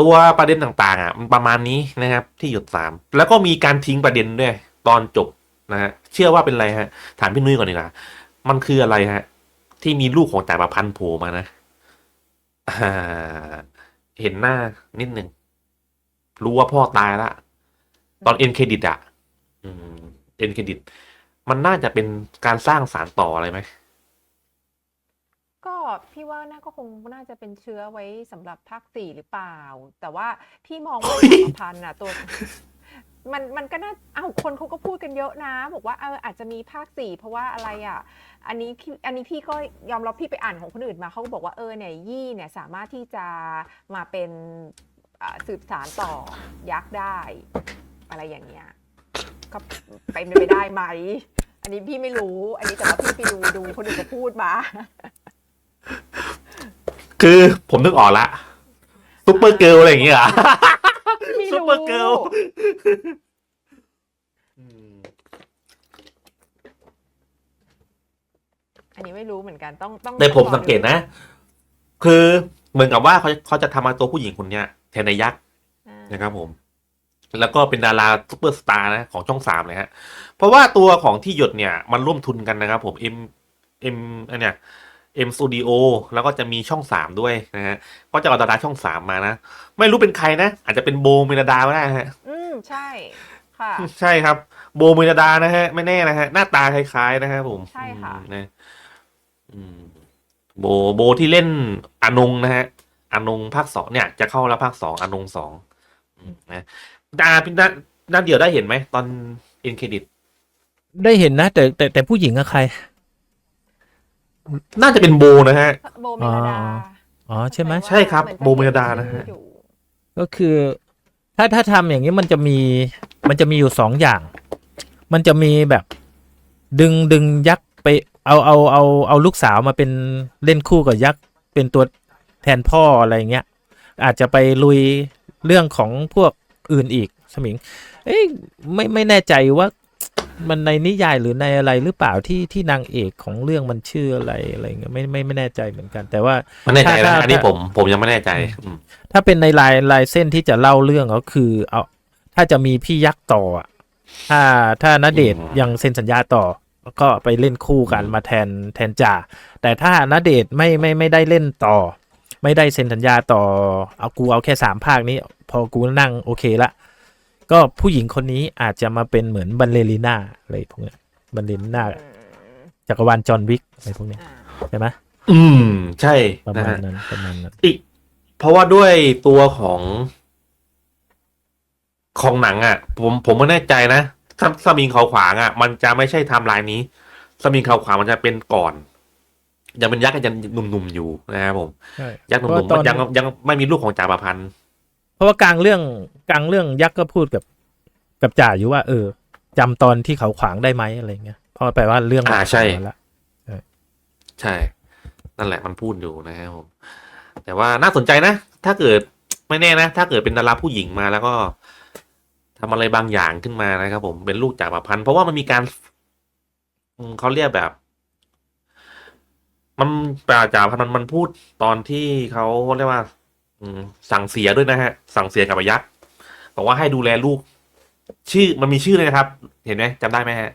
ตัวประเด็นต่างๆอะมันประมาณนี้นะครับที่หยดสามแล้วก็มีการทิ้งประเด็นด้วยตอนจบนะฮะเชื่อว่าเป็นอะไรฮะถามพี่นุ้ยก่อนดีกว่ามันคืออะไรฮะ ที่มีลูกของจ่าประพันธ์โผล่มานะอ่าเห็นหน้านิดหนึ่งรู้ว่าพ่อตายละ ตอนเอ็นเครดิตอะเอ็นเครดิต มันน่าจะเป็นการสร้างสารต่ออะไรไหม พี่ว่าน่าก็คงน่าจะเป็นเชื้อไว้สำหรับภาคสี่หรือเปล่า แต่ว่าพี่มองว่าเฮ้ยสามพันธ์น่ะตัวมันมันก็น่าเอาคนเขาก็พูดกันเยอะนะ บอกว่าเอออาจจะมีภาคสี่เพราะว่าอะไรอะ อันนี้อันนี้พี่ก็ยอมรับพี่ไปอ่านของคนอื่นมาเขาก็บอกว่าเออเนี่ยยี่เนี่ยสามารถที่จะมาเป็นสืบสารต่อยักษ์ได้ อะไรอย่างเงี้ยก็เป็นไปได้ไหม อันนี้พี่ไม่รู้ อันนี้แต่ว่าพี่ไปดูดูคนอื่นก็พูดมา คือผมนึกออกละซุปเปอร์เกิร์ลอะไรอย่างเงี้ยเหรอไม่ซุปรู้เปอร์เกิร์ลอืมอันนี้ไม่รู้เหมือนกันต้องต้องแต่ผมต้องรอสังเกตดูนะ คือเหมือนกับว่าเขาเขาจะทำมาตัวผู้หญิงคนเนี้ยแทนในยักษ์อ่านะครับผม แล้วก็เป็นดาราซุปเปอร์สตาร์นะของช่องสามเลยฮะ เพราะว่าตัวของที่หยดเนี่ย มันร่วมทุนกันนะครับผม M M อันเนี้ย M Studio แล้วก็จะมีช่องสามด้วยนะฮะก็จะเอาดาราช่องสามมานะ ไม่รู้เป็นใครนะ อาจจะเป็นโบเมลดาก็ได้ฮะอืมใช่ค่ะ ใช่ครับ โบเมลดานะฮะ ไม่แน่นะฮะ หน้าตาคล้ายๆนะครับผมใช่ค่ะอืมนะอืมโบโบที่เล่นอนงนะฮะอนงภาคสองเนี่ย จะเข้าแล้วภาคสองอนงสองอืมนะดาพี่นัทนัทเดียวได้เห็นไหมตอนเอ็นเครดิตได้เห็นนะแต่แต่แต่ผู้หญิงอะใคร น่าจะเป็นโบนะฮะ โบเมลดาอ๋ออ๋อใช่ไหมว่าใช่ครับหอนจะโบเมลดานะฮะ อยู่ก็คือ ถ้าถ้าทำอย่างนี้มันจะมี มันจะมีอยู่สองอย่าง มันจะมีแบบ ดึงดึงยักษ์ไปเอาเอาเอาเอาลูกสาวมาเป็นเล่นคู่กับยักษ์เป็นตัวแทนพ่ออะไรเงี้ย อาจจะไปลุยเรื่องของพวกอื่นอีกสมิง เอ้ยไม่ไม่แน่ใจว่า มันในนิยายหรือในอะไรหรือเปล่าที่ที่นางเอกของเรื่องมันชื่ออะไรอะไรเงี้ยไม่ไม่ไม่แน่ใจเหมือนกัน แต่ว่าไม่แน่ใจนะถ้าถ้าอันนี้ผมผมยังไม่แน่ใจอืมถ้าเป็นในลายลายเส้นที่จะเล่าเรื่องก็คือ เอาถ้าจะมีพี่ยักษ์ต่ออะถ้าถ้าณเดชน์ยังเซ็นสัญญาต่อก็ไปเล่นคู่กันมาแทนแทนจ่าแต่ถ้าณเดชน์ไม่ไม่ไม่ได้เล่นต่อ ไม่ได้เซ็นสัญญาต่อเอากูเอาแค่สามภาคนี้ พอกูนั่งโอเคละ ก็ผู้หญิงคนนี้อาจจะมาเป็นเหมือนบันเลริน่าอะไรพวกเนี้ยบันเลริน่าอืมจักรวาลจอห์นวิกอะไรพวกเนี้ยอ่าใช่ไหมอืม ใช่ประนะมาณฮะนั้นประมาณนั้นอีก เพราะว่าด้วยตัวของของหนังอะ ผมผมไม่แน่ใจนะถ้าสมิงเขาขวางอะ มันจะไม่ใช่ไทม์ไลน์นี้ สมิงเขาขวางมันจะเป็นก่อนยังเป็นยักษ์ยังหนุ่มๆอยู่นะครับผมใช่ยักษ์หเพนุ่ราะมว่าๆตมัอนนยังยังไม่มีลูกของจ่าประพันธ์ เพราะว่ากลางเรื่องกลางเรื่องยักษ์ก็พูดกับกับจ่าอยู่ว่า เออจำตอนที่เขาขวางได้ไหมอะไรเงี้ยเพราะแปลว่าเรื่องมันอ่าใช่ผ่นมาละใช่ นั่นแหละมันพูดอยู่นะครับผมแต่ว่าน่าสนใจนะ ถ้าเกิดไม่แน่นะ ถ้าเกิดเป็นดาราผู้หญิงมาแล้วก็ทำอะไรบางอย่างขึ้นมานะครับ ผมเป็นลูกจากประพันธ์เพราะว่ามันมีการอืมเขาเรียกแบบ มันปราจากรพันธ์มันมันพูดตอนที่เขาเรียกว่าอืม สั่งเสียด้วยนะฮะ สั่งเสียกับยักษ์บอกว่าให้ดูแลลูก ชื่อมันมีชื่อเลยนะครับ เห็นไหมจำได้ไหมฮะ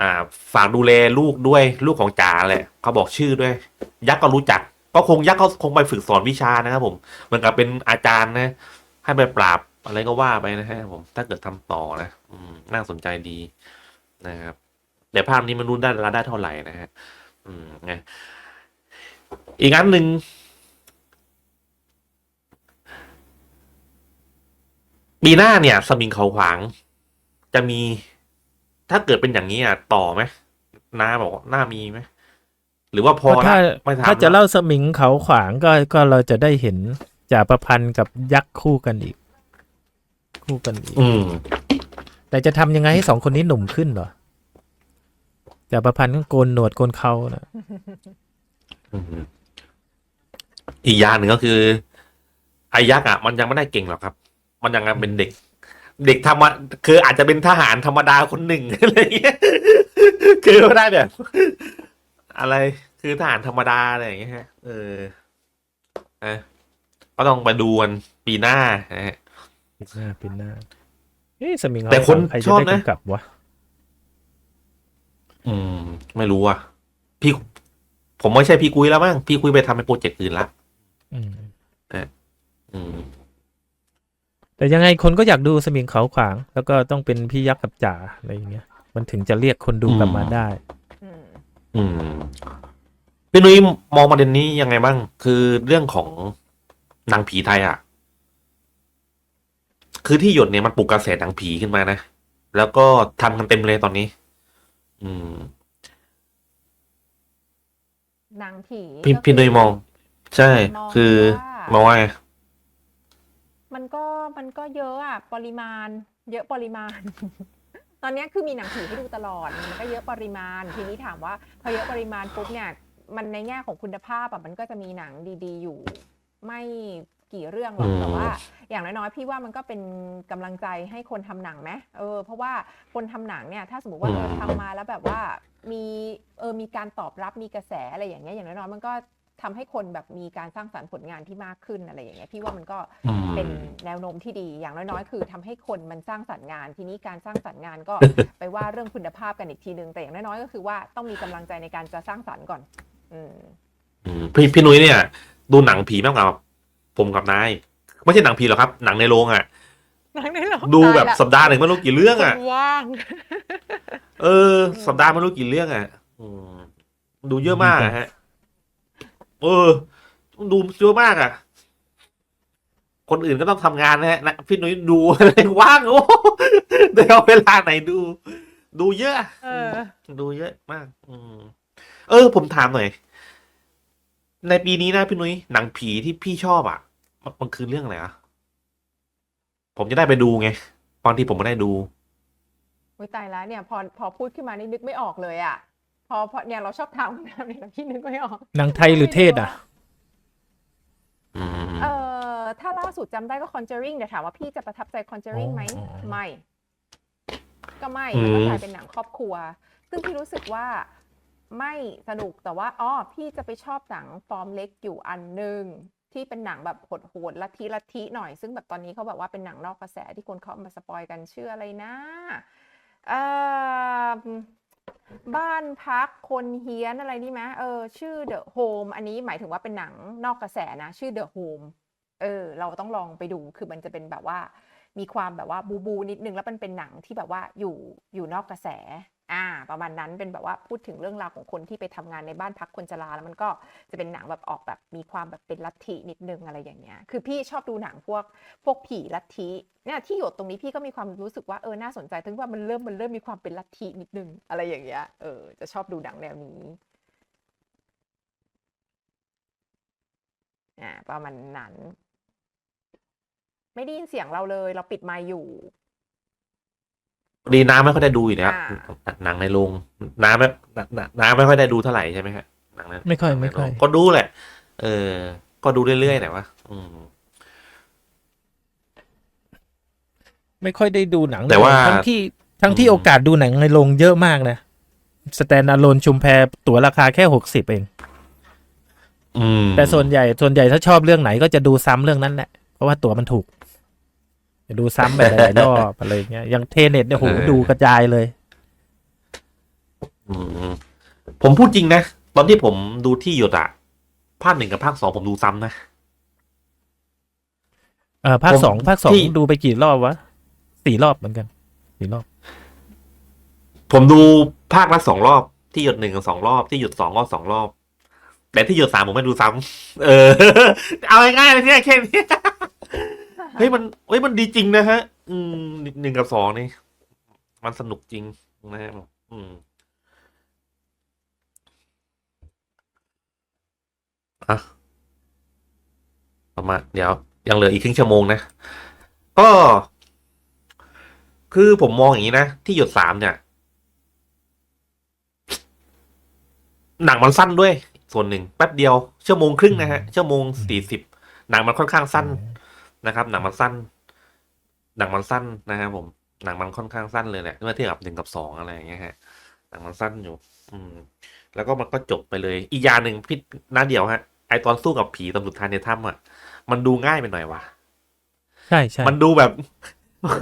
อ่าฝากดูแลลูกด้วยลูกของจ๋าแหละเขาบอกชื่อด้วย ยักษ์ก็รู้จัก ก็คงยักษ์เขาคงไปฝึกสอนวิชานะครับผมเหมือนกับเป็นอาจารย์นะ ให้ไปปราบอะไรก็ว่าไปนะฮะผม ถ้าเกิดทำต่อนะอืมน่าสนใจดีนะครับแต่ภาพนี้มันรู้ได้ราได้เท่าไหร่นะฮะอืมไงอีกอันหนึ่ง ปีหน้าเนี่ยสมิงเขาขวาง จะมีถ้าเกิดเป็นอย่างนี้อะต่อไหมน้าบอกว่าน่ามีไหมหรือว่าพอเพราะถ้าละไม่ทำถ้าจะละเล่าสมิงเขาขวางก็ก็เราจะได้เห็นจ่าประพันธ์กับยักษ์คู่กันอีก คู่กันอีกอืมแต่จะทำยังไงให้สองคนนี้หนุ่มขึ้นเหรอจ่าประพันธ์ก็โกนหนวดโกนเขานะอืมอีกอย่างหนึ่งก็คือไอายักษ์อะมันยังไม่ได้เก่งหรอกครับ มันยังเป็นเด็ก เด็กธรรมะคืออาจจะเป็นทหารธรรมดาคนหนึ่งอะไรอย่างเงี้ยคือไม่ได้แบบ อะไรคือทหารธรรมดาอะไรอย่างเงี้ยฮะเออเอะก็ต้องไปดูกันปีหน้านะฮะหน้าปีหน้าเอ๊ะสมิงแต่คนใครชจะอบได้นะกำกับวะอืม ไม่รู้อะ พี่ ผมไม่ใช่พี่กุ้ยแล้วมั้งพี่กุ้ยไปทำเป็นโปรเจกต์อื่นละอืมอืม แต่ยังไงคนก็อยากดูสมิงเขาขวาง แล้วก็ต้องเป็นพี่ยักษ์กับจ่าอะไรอย่างเงี้ย มันถึงจะเรียกคนดูกลับมาได้ อืมอืมพี่นุ้ยมองประเด็นนี้ยังไงบ้าง คือเรื่องของหนังผีไทยอะ คือที่หยดเนี่ยมันปลุกกระแสหนังผีขึ้นมานะ แล้วก็ทำกันเต็มเลยตอนนี้ อืม หนังผีพี่ก็พี่นุ้ยมอง ใช่มองคือว่ามองว่าไง มันก็มันก็เยอะอะปริมาณ เยอะปริมาณ ตอนเนี้ยคือมีหนังผีให้ดูตลอดมันก็เยอะปริมาณ ทีนี้ถามว่าพอเยอะปริมาณปุ๊บเนี่ยมันในแง่ของคุณภาพอะมันก็จะมีหนังดี ๆ อยู่ไม่กี่เรื่องหรอกอืมแต่ว่า อย่างน้อยๆพี่ว่ามันก็เป็นกำลังใจให้คนทำหนังไหมเออเพราะว่าคนทำหนังเนี่ยถ้าสมมติว่าเออทำมาแล้วแบบว่ามีเออมีการตอบรับมีกระแสอะไรอย่างเงี้ยอย่างน้อยๆมันก็ ทำให้คนแบบมีการสร้างสรรค์ผลงานที่มากขึ้นอะไรอย่างเงี้ยพี่ว่ามันก็อืมเป็นแนวโน้มที่ดีอย่างน้อยๆ คือทำให้คนมันสร้างสรรค์งาน ทีนี้การสร้างสรรค์งานก็ไปว่าเรื่องคุณภาพกันอีกทีนึงแต่อย่างน้อยๆก็คือว่าต้องมีกำลังใจในการจะสร้างสรรค์ก่อนอืมอืมพี่พี่นุ้ยเนี่ย ดูหนังผีมากกว่าผมกับนายไม่ใช่หนังผีหรอกครับ หนังในโรงอะหนังในโรงดูแบบตายละสัปดาห์หนึ่งไม่รู้กี่เรื่องอะคนว่างเออ สัปดาห์ไม่รู้กี่เรื่องอะอืมดูเยอะมากอะฮะ เออดูเยอะมากอะ คนอื่นก็ต้องทำงานนะฮะนะพี่นุ้ยดูอะไรว่างโอ้เดี๋ยวเอาเวลาไหนดู ดูเยอะ เออ ดูเยอะมาก อืม เออ ผมถามหน่อย ในปีนี้นะพี่นุ้ยหนังผีที่พี่ชอบอะ มันมันคือเรื่องอะไรอะ ผมจะได้ไปดูไง ตอนที่ผมไม่ได้ดูโอ้ยตายแล้วเนี่ย พอพอพูดขึ้นมานี่นึกไม่ออกเลยอะ พอพอเนี่ยเราชอบถามคำถามเนี่ยแล้วพี่นึกไม่ออกหนังไทยหรือเทศอะอืมเออถ้าล่าสุดจำได้ก็ Conjuring แต่ถามว่าพี่จะประทับใจ Conjuring ไหมอ๋อไม่ ก็ไม่อืมมันก็กลายเป็นหนังครอบครัว ซึ่งพี่รู้สึกว่าไม่สนุกแต่ว่าอ๋อพี่จะไปชอบหนังฟอร์มเล็กอยู่อันหนึ่งที่เป็นหนังแบบโหดๆลัทธิลัทธิหน่อย ซึ่งแบบตอนนี้เขาแบบว่าเป็นหนังนอกกระแสที่คนเขาเอามาสปอยกันชื่ออะไรนะเอ่อ บ้านพักคนเฮี้ยนอะไรนี่ไหมเออ ชื่อ The Home อันนี้หมายถึงว่าเป็นหนังนอกกระแสนะ ชื่อ The Home เออ เราต้องลองไปดูคือมันจะเป็นแบบว่า มีความแบบว่าบูบูนิดนึงแล้วมันเป็นหนังที่แบบว่าอยู่อยู่นอกกระแส อ่าประมาณนั้นเป็นแบบว่าพูดถึงเรื่องราวของคนที่ไปทำงานในบ้านพักคนชราแล้วมันก็จะเป็นหนังแบบออกแบบมีความแบบเป็นลัทธินิดนึงอะไรอย่างเงี้ยคือพี่ชอบดูหนังพวกพวกผีลัทธิเนี่ยที่หยดตรงนี้พี่ก็มีความรู้สึกว่าเออน่าสนใจถึงว่ามันเริ่มมันเริ่มมีความเป็นลัทธินิดนึงอะไรอย่างเงี้ยเออจะชอบดูหนังแนวนี้อ่าประมาณนั้น ไม่ได้ยินเสียงเราเลย เราปิดไมค์อยู่ ดีน้ำไม่ค่อยได้ดูอยู่แล้วอ่าหนังในโรงน้ำไม่น้ำน้ำไม่ค่อยได้ดูเท่าไหร่ใช่ไหมฮะหนังในไม่ค่อยหนังในไม่ค่อยโรงก็ดูแหละ เออ ก็ดูเรื่อยๆแต่ว่าอืม ไม่ค่อยได้ดูหนังแต่ว่าทั้งที่ทั้งที่อืมโอกาสดูหนังในโรงเยอะมากนะสแตนด์อะโลนชุมแพตั๋วราคาแค่หกสิบเองอืมแต่ส่วนใหญ่ส่วนใหญ่ถ้าชอบเรื่องไหนก็จะดูซ้ำเรื่องนั้นแหละ เพราะว่าตั๋วมันถูก จะดูซ้ำไปหลายๆรอบอะไรอย่างเงี้ยอย่างเทเน็ตเนี่ยโหดูกระจายเลย อืมผมพูดจริงนะ ตอนที่ผมดูที่หยดอะภาคหนึ่งกับภาคสองผมดูซ้ำนะเออภาคผมสองภาคสองที่ดูไปกี่รอบวะสี่รอบเหมือนกันสี่รอบ ผมดูภาคละสองรอบที่หยดหนึ่งกับสองรอบที่หยดสองก็สองรอบ แต่ที่หยดสามผมไม่ดูซ้ำเออ เอาง่ายๆเลยเนี่ยแค่นี้ เฮ้ยมันเฮ้ยมันดีจริงนะฮะ อืมหนึ่งกับสองนี่ มันสนุกจริงนะฮะอืมอะประมาณเดี๋ยว ยังเหลืออีกครึ่งชั่วโมงนะ ก็ คือผมมองอย่างนี้นะ ที่หยดสามเนี่ย หนังมันสั้นด้วย ส่วนหนึ่งแป๊บเดียวชั่วโมงครึ่งนะฮะชั่วโมงสี่สิบหนังมันค่อนข้างสั้น นะครับหนังมันสั้น หนังมันสั้นนะครับผมหนังมันค่อนข้างสั้นเลยแหละเมื่อเทียบกับหนึ่งกับสองอะไรอย่างเงี้ยฮะหนังมันสั้นอยู่ อืม แล้วก็มันก็จบไปเลย อีกอย่างหนึ่งพี่น้าเดียวฮะไอตอนสู้กับผีตอนสุดท้ายในถ้ำอะมันดูง่ายไปหน่อยวะใช่ใช่มันดูแบบ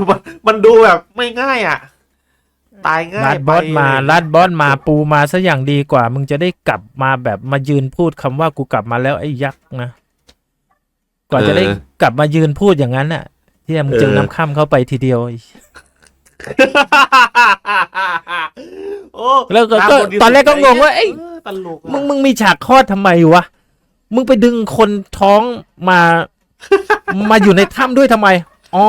มันมันดูแบบไม่ง่ายอะ ตายง่าลายดบอสมาไปลาดบอสมาปูมาซะอย่างดีกว่า มึงจะได้กลับมาแบบมายืนพูดคำว่ากูกลับมาแล้วไอ้ยักษ์นะ กว่าจะได้กลับมายืนพูดอย่างนั้นน่ะที่มึงเจอน้ำค่ำเข้าไปทีเดียวโอ้แล้วก็ตามก็บทดีตอนแรกก็งงว่าเอ้ยตลกอะมึงมึงมีฉากคลอดทำไมวะ มึงไปดึงคนท้องมา มาอยู่ในถ้ำด้วยทำไม อ๋อ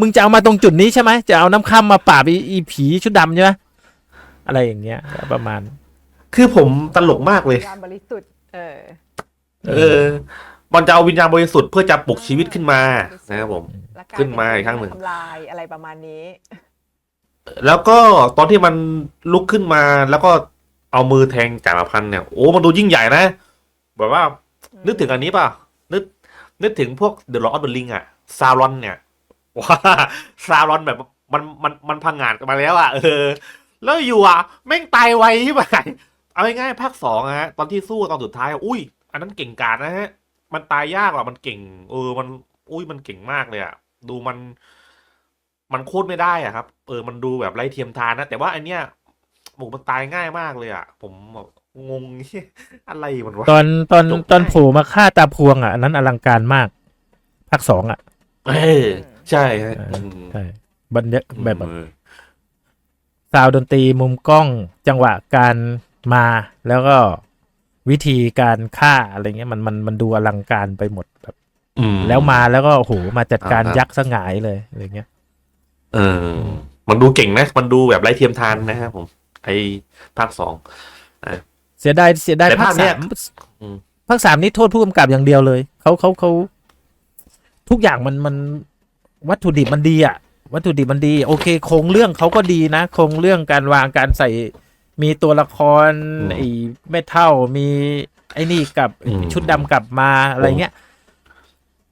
มึงจะเอามาตรงจุดนี้ใช่ไหม จะเอาน้ำค่ำมาปราบอีอีผีชุดดำใช่ไหมอะไรอย่างเงี้ย ประมาณ คือผมตลกมากเลยยามบริสุทธิ์เออ เออ มันจะเอาวิญญาณบริสุทธิ์เพื่อจะปลุกชีวิตขึ้นมานะครับผม และกลยขึ้นมาอีกครั้งหนึ่ง ทำลายอะไรประมาณนี้ แล้วก็ตอนที่มันลุกขึ้นมาแล้วก็เอามือแทงจ่าพันธุ์เนี่ยโอ้มันดูยิ่งใหญ่นะแบบว่า นึกถึงอันนี้ป่ะ นึกนึกถึงพวกเดอะ o อ d อ f เ e ลิงอะซารอนเนี่ยว้าซารอนแบบมันมันมันพังงาดกันมาแล้วอะเออ แล้วอยู่อะแม่งตายไวที่ไหนเอาง่ายๆภาคสองอะฮะตอนที่สู้ตอนสุดท้ายอะอุ้ย อันนั้นเก่งกาจนะฮะ มันตายยากหรอมันเก่ง เออ มัน อุ้ยมันเก่งมากเลยอะดูมัน มันโคตรไม่ได้อะครับ เออ มันดูแบบไร้เทียมทานนะ แต่ว่าอันเนี้ยหมูมันตายง่ายมากเลยอะผมแบบงงอะไรมันวะตอนตอนจบตอนง่ายโผล่มาฆ่าตาพวงอะอันนั้นอลังการมากภาคสองอะเออใช่ฮะเอออืมใช่บรรยาแบบแบบเออซาวด์ดนตรีมุมกล้องจังหวะการมาแล้วก็ วิธีการฆ่าอะไรเงี้ยมันมันมันดูอลังการไปหมดแบบอืมแล้วมาแล้วก็โอ้โหมาจัดการอ่าครับยักษ์สงายเลยอะไรเงี้ยเออ มันดูเก่งนะ มันดูแบบไร้เทียมทานนะครับผมไอภาคสองเสียดายเสียดายแต่ภาภาคคเนี้สายมอืมภาคสามนี่โทษผู้กำกับอย่างเดียวเลยเขาเขาเขาทุกอย่างมันมันวัตถุดิบมันดีอะวัตถุดิบมันดี โอเคโครงเรื่องเขาก็ดีนะโครงเรื่องการวางการใส่ มีตัวละครอืมไอ้แม่เท่ามีไอ้นี่กับอืมชุดดำกลับมาอะไรเงี้ย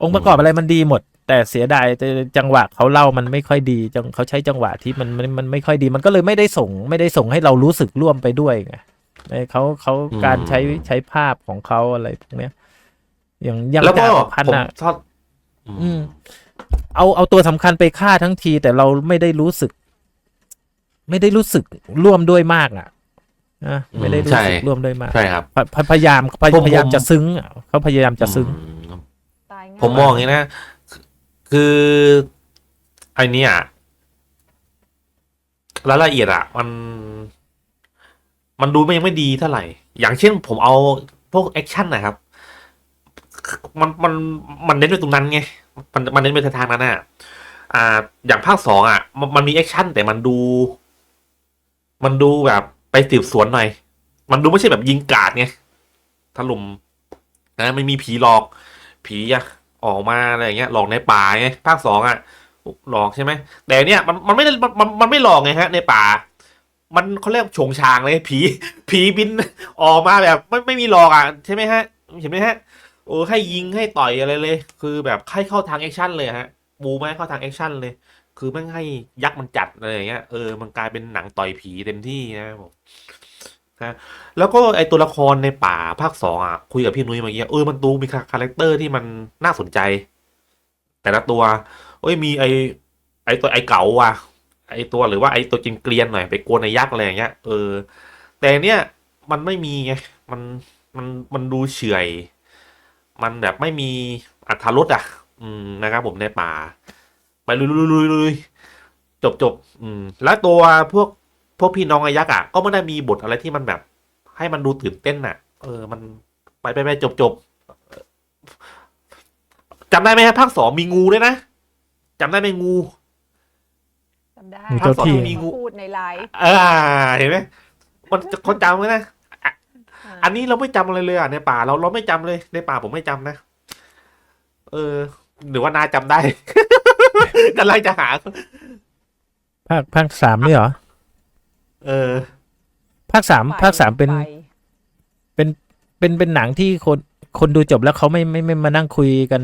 องค์ประกอบอะไรมันดีหมด แต่เสียดายแต่จังหวะเขาเล่ามันไม่ค่อยดีจังเขาใช้จังหวะที่มันมันมันไม่ค่อยดีมันก็เลยไม่ได้ส่ง ไม่ได้ส่งให้เรารู้สึกร่วมไปด้วยไงเอ้ยเขาเขาอืมการใช้ใช้ภาพของเขาอะไรพวกเนี้ย อย่างอย่างแล้วก็จ่าประพันผมธ์อะชอบอืม เอาเอาตัวสำคัญไปฆ่าทั้งที แต่เราไม่ได้รู้สึก ไม่ได้รู้สึกร่วมด้วยมากอะ นะไม่ได้รู้สึกร่วมด้วยมากใช่ครับพพพยายามพยผมพยายามผมจะซึ้งอะเขาพยายามจะซึ้งอืมตายง่ายผมมองอย่างนี้นะ คือไอเนี้ยรายละเอียดอะมัน มันดูไม่ยังไม่ดีเท่าไหร่ อย่างเช่นผมเอาพวกแอคชั่นนะครับ มันมันมันเน้นไปตรงนั้นไง มันมันเน้นไปทางนั้นน่ะอ่า อย่างภาคสองอะมันมันมีแอคชั่นแต่มันดู มันดูแบบ ไปสืบสวนหน่อย มันดูไม่ใช่แบบยิงกาดไงถล่มนะไม่มีผีหลอก ผีอะออกมาอะไรอย่างเงี้ย หลอกในป่าไงภาคสองอะหลอกใช่ไหมแต่เนี่ยมันมันไม่ได้มันมันไม่หลอกไงฮะ ในป่า มันเขาเรียกโฉงชางเลยผี ผีบินออกมาแบบ ไม่ไม่มีหลอกอะใช่ไหมฮะเห็นไหมฮะโอ้ให้ยิงให้ต่อยอะไรเลย คือแบบให้เข้าทางแอคชั่นเลยฮะบูไม่เข้าทางแอคชั่นเลย คือม่งให้ยักษ์มันจัดอะไรอย่างเงี้ยเออมันกลายเป็นหนังต่อยผีเต็มที่นะครับผมนะแล้วก็ไอตัวละครในป่าภาคสองอะคุยกับพี่นุ้ยเมื่อกี้เออมันดูมีคาแรคเตอร์ที่มันน่าสนใจ แต่ละตัวเอ้ยมีไอไอตัวไอเก๋าว่ะ ไอตัวหรือว่าไอตัวจินเกลียนหน่อยไปกวนไอยักษ์อะไรอย่างเงี้ยเออ แต่เนี้ยมันไม่มีไงมันมันมันดูเฉื่อยมันแบบไม่มีอัธรสอะ อืมนะครับผมในป่า ไปลุยลุยลุยลุยจบจบอืม แล้วตัวพวกพวกพี่น้องอายักษ์อะก็ไม่ได้มีบทอะไรที่มันแบบ ให้มันดูตื่นเต้นอะ เออ มันไปไปไปจบจบจำได้ไหมครับภาคสองมีงูด้วยนะจำได้ไหมงูจำได้มีเจ้าที่มีพูดในไลฟ์อ่าเห็นไหมมันคนจำไว้นะาอันนี้เราไม่จำอะไรเลยอะในป่าเราเราไม่จำเลยในป่าผมไม่จำนะ เออ หรือว่านาจำได้ กำลังจะหา ภาคภาคสามนี่เหรอ เออ ภาคสามภาคสามเป็น ไเป็นเป็นหนังที่คนคนดูจบแล้วเขาไม่ไม่ไม่มานั่งคุยกัน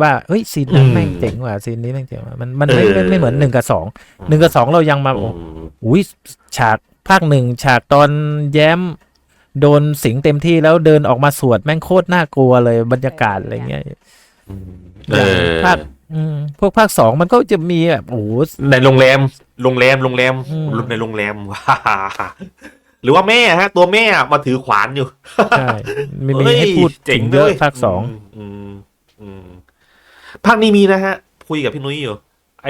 ว่าเฮ้ยซีนนั้นอืมแม่งเจ๋งว่ะซีนนี้แม่งเจ๋งว่ะมันมันไม่เออไม่ไม่เหมือนหนึ่งกับสองหนึ่งกับสองเรายังมาอืโอ้มอุ้ยฉากภาคหนึ่งฉากตอนแย้ม โดนสิงเต็มที่แล้วเดินออกมาสวดแม่งโคตรน่ากลัวเลยบรรยากาศอะไรเงี้ยอืมอเอย่างอภาค อืมพวกภาคสองมันก็จะมีแบบโอ้โห ในโรงแรม โรงแรม โรงแรมอืม ในโรงแรมว้าหรือว่าแม่ฮะ ตัวแม่มาถือขวานอยู่ ใช่มีมีเฮ้ยให้พูดเจ๋ถึงงเยอะด้วยภาคสอง อืมอืมภาคนี้มีนะฮะ คุยกับพี่นุ้ยอยู่ ไอ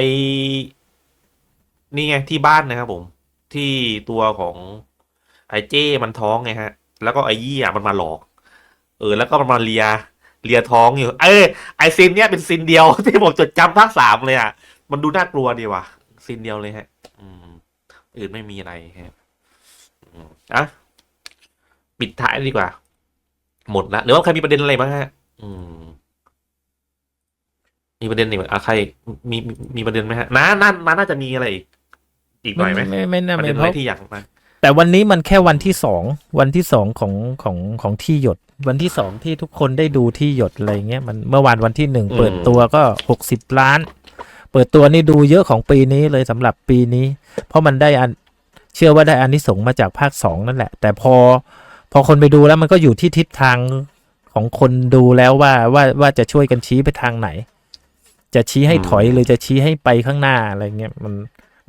นี่ไงที่บ้านนะครับผม ที่ตัวของไอเจ้มันท้องไงฮะ แล้วก็ไอยี่อะมันมาหลอก เออ แล้วก็มันมาเลีย เลียท้องอยู่ เออไอซินเนี่ยเป็นซินเดียวที่ผมจดจำภาคสามเลยอะ มันดูน่ากลัวดีว่ะซินเดียวเลยฮะ อืม อื่นไม่มีอะไรฮะอืมอะปิดท้ายดีกว่า หมดละหรือว่าใครมีประเด็นอะไรบ้างฮะ อืม มีประเด็นอีกไหมอะใครมีมีมีประเด็นไหมฮะน้าน้าน้าน่าจะมีอะไรอีกอีกหน่อยไหมไม่ไม่น่าประไม่เด็นเพอะไรราะที่อยากมา แต่วันนี้มันแค่วันที่สองวันที่สองของของของที่หยด วันที่สองที่ทุกคนได้ดูที่หยดอะไรเงี้ยมันเมื่อวานวันที่หนึ่งอืมเปิดตัวก็หกสิบล้าน เปิดตัวนี่ดูเยอะของปีนี้เลยสำหรับปีนี้ เพราะมันได้อันเชื่อว่าได้อันที่สงส์มาจากภาคสองนั่นแหละ แต่พอพอคนไปดูแล้วมันก็อยู่ที่ทิศทางของคนดูแล้วว่าว่าว่าจะช่วยกันชี้ไปทางไหน จะชี้ให้ถอยหรือจะชี้ให้ไปข้างหน้าอะไรเงี้ยมัน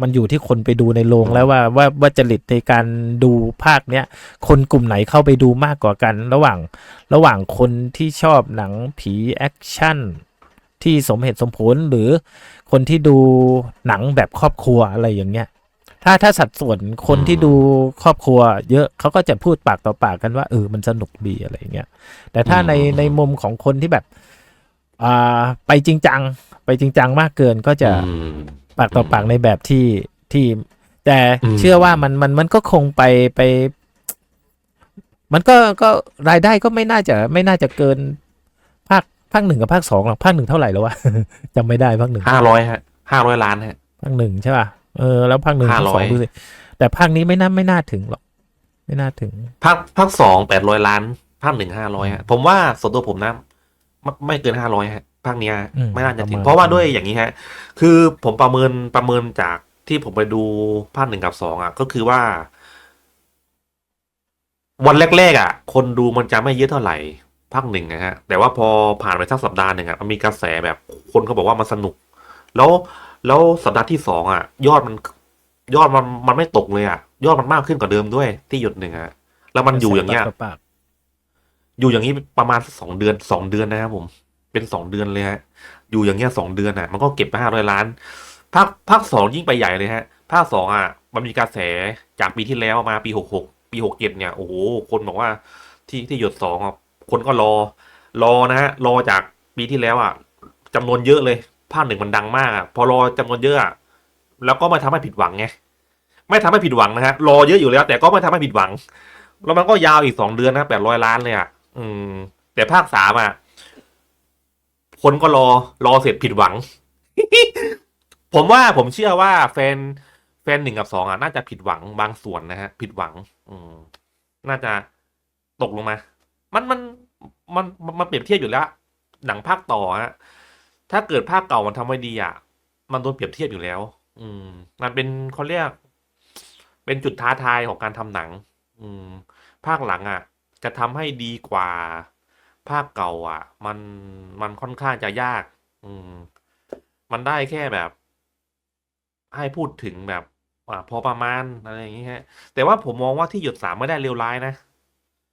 มันอยู่ที่คนไปดูในโรงแล้วว่าว่าว่าจริตในการดูภาคเนี้ยคนกลุ่มไหนเข้าไปดูมากกว่ากัน ระหว่างระหว่างคนที่ชอบหนังผีแอคชั่นที่สมเหตุสมผลหรือคนที่ดูหนังแบบครอบครัวอะไรอย่างเงี้ยถ้าถ้าสัดส่วนคนที่ดูครอบครัว เยอะเขาก็จะพูดปากต่อปากกันว่าเออมันสนุกดีอะไรอย่างเงี้ยแต่ถ้าในอืมในมุมของคนที่แบบอ่าไปจริงจัง ไปจริงจังมากเกินก็จะอืม ปากต่อปากในแบบที่ที่ แต่อืมเชื่อว่ามันมันมันก็คงไปไป มันก็ก็รายได้ก็ไม่น่าจะไม่น่าจะเกิน ภาคภาคหนึ่งกับภาคสองหรอกภาคหนึ่งเท่าไหร่แล้ววะจำไม่ได้ภาคหนึ่งห้าร้อยฮะห้าร้อยล้านฮะภาคหนึ่งใช่ป่ะเออแล้วภาคหนึ่งภาคสอง500ดูสิแต่ภาคนี้ไม่น่าไม่น่าถึงหรอก ไม่น่าถึง ภาคภาคสองแปดร้อยล้าน ภาคหนึ่งห้าร้อยฮะ ผมว่าส่วนตัวผมนะไม่ไม่เกินห้าร้อยฮะ ภาคเนี้ยอืมไม่น่าจะถึงประมาณเพราะว่าด้วยอย่างนี้ฮะ คือผมประเมินประเมินจากที่ผมไปดูภาคหนึ่งกับสองอะ ก็คือว่า วันแรกๆอะ คนดูมันจะไม่เยอะเท่าไหร่ภาคหนึ่งนะฮะ แต่ว่าพอผ่านไปสักสัปดาห์หนึ่งอะมันมีกระแสแบบคนก็บอกว่ามันสนุก แล้วแล้วสัปดาห์ที่สองอะ ยอดมันยอดมันมันไม่ตกเลยอะ ยอดมันมากขึ้นกว่าเดิมด้วย ที่หยดหนึ่งอะแล้วมันอยู่อย่างเงี้ยปกต่ปากอยู่อย่างนี้ประมาณสองเดือนสองเดือนนะครับผม เป็นสองเดือนเลยฮะ อยู่อย่างเงี้ยสองเดือนอะ มันก็เก็บไปห้าร้อยล้าน ภาคภาคสองยิ่งไปใหญ่เลยฮะ ภาคสองอะ มันมีกระแสจากปีที่แล้วมาปีหกหกปีหกเจ็ดเนี่ย โอ้โห คนบอกว่าที่ที่หยดสองอะ คนก็รอ รอนะฮะ รอจากปีที่แล้วอะจำนวนเยอะเลย ภาคหนึ่งมันดังมากอะ พอรอจำนวนเยอะอะ แล้วก็ไม่ทำให้ผิดหวังไง ไม่ทำให้ผิดหวังนะฮะ รอเยอะอยู่แล้ว แต่ก็ไม่ทำให้ผิดหวัง แล้วมันก็ยาวอีกสองเดือนนะแปดร้อยล้านเลยอะ อืม แต่ภาคสามอะ คนก็รอรอเสร็จผิดหวัง ผมว่าผมเชื่อว่าแฟนแฟนหนึ่งกับสองอะน่าจะผิดหวังบางส่วนนะฮะ ผิดหวัง อืมน่าจะตกลงมา มันมันมันมันเปรียบเทียบอยู่แล้ว หนังภาคต่อฮะถ้าเกิดภาคเก่ามันทำไม่ดีอะ มันโดนเปรียบเทียบอยู่แล้ว อืม มันเป็นเขาเรียก เป็นจุดท้าทายของการทำหนัง อืม ภาคหลังอะ จะทำให้ดีกว่า ภาคเก่าอะ มันมันค่อนข้างจะยาก อืม มันได้แค่แบบ ให้พูดถึงแบบอ่าพอประมาณอะไรอย่างงี้ฮะ แต่ว่าผมมองว่าที่หยดสามไม่ได้เลวร้ายนะ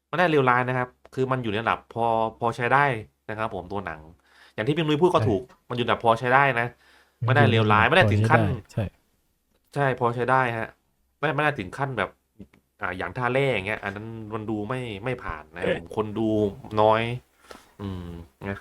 ไม่ได้เลวร้ายนะครับ คือมันอยู่ในระดับพอพอใช้ได้นะครับ ผมตัวหนัง อย่างที่พี่นุ้ยพูดก็ถูก มันอยู่ในระดับพอใช้ได้นะไม่ได้เลวร้ายไม่ได้ถึงขั้นใช่ ใช่พอใช้ได้ฮะ ไม่ไม่ได้ถึงขั้นแบบ อ่าอย่างท่าเล่อย่างเงี้ย อันนั้นมันดูไม่ไม่ผ่านนะผมคนดูน้อย อืมนะ